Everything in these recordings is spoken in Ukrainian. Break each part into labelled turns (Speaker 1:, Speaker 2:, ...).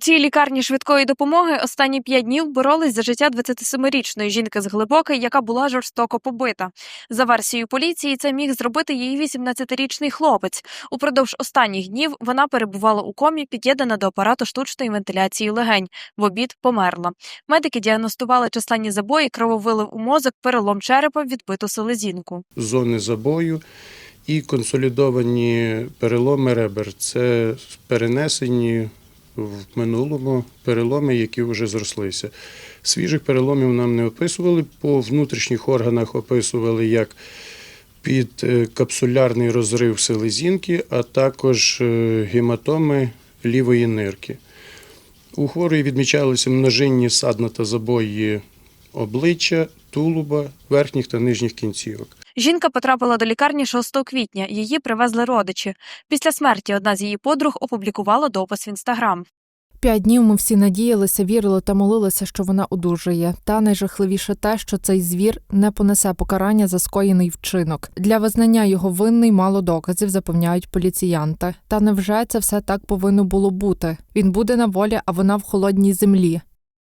Speaker 1: Цій лікарні швидкої допомоги останні п'ять днів боролись за життя 27-річної жінки з глибокої, яка була жорстоко побита. За версією поліції, це міг зробити її 18-річний хлопець. Упродовж останніх днів вона перебувала у комі, під'єднана до апарату штучної вентиляції легень. В обід померла. Медики діагностували численні забої, крововилив у мозок, перелом черепа, відбиту селезінку.
Speaker 2: зони забою і консолідовані переломи ребер. Це перенесені в минулому переломи, які вже зрослися. Свіжих переломів нам не описували. По внутрішніх органах описували як під е, капсулярний розрив селезінки, а також е, гематоми лівої нирки. У хворої відмічалися множинні садна та забої обличчя, тулуба, верхніх та нижніх кінцівок.
Speaker 1: Жінка потрапила до лікарні 6 квітня. Її привезли родичі. Після смерті одна з її подруг опублікувала допис в інстаграм.
Speaker 3: П'ять днів ми всі надіялися, вірили та молилися, що вона одужає. Та найжахливіше те, що цей звір не понесе покарання за скоєний вчинок. Для визнання його винний мало доказів, запевняють поліціянти. Та невже це все так повинно було бути? Він буде на волі, а вона в холодній землі.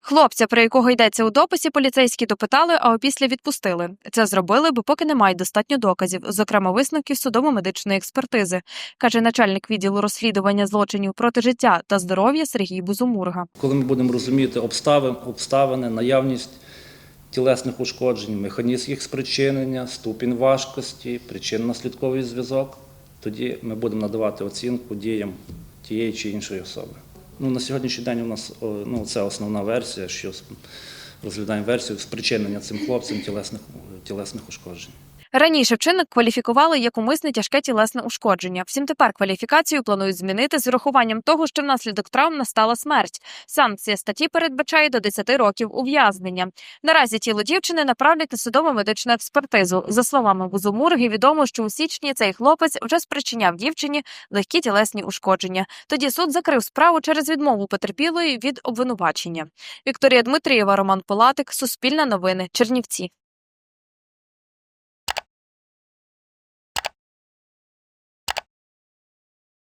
Speaker 1: Хлопця, про якого йдеться у дописі, поліцейські допитали, а опісля відпустили. Це зробили, бо поки не мають достатньо доказів, зокрема висновків судово-медичної експертизи, каже начальник відділу розслідування злочинів проти життя та здоров'я Сергій Бузумурга.
Speaker 4: Коли ми будемо розуміти обставини, обставини, наявність тілесних ушкоджень, механізм їх спричинення, ступінь важкості, причинно-наслідковий зв'язок, тоді ми будемо надавати оцінку діям тієї чи іншої особи. Ну, на сьогоднішній день у нас ну, це основна версія, що розглядаємо версію спричинення цим хлопцям тілесних, тілесних ушкоджень.
Speaker 1: Раніше вчинок кваліфікували як умисне тяжке тілесне ушкодження. Втім, тепер кваліфікацію планують змінити з урахуванням того, що внаслідок травм настала смерть. Санкція статті передбачає до 10 років ув'язнення. Наразі тіло дівчини направлять на судово медичну експертизу. За словами Бузумурги, відомо, що у січні цей хлопець вже спричиняв дівчині легкі тілесні ушкодження. Тоді суд закрив справу через відмову потерпілої від обвинувачення. Вікторія Дмитрієва, Роман Полатик, Суспільне новини, Чернівці.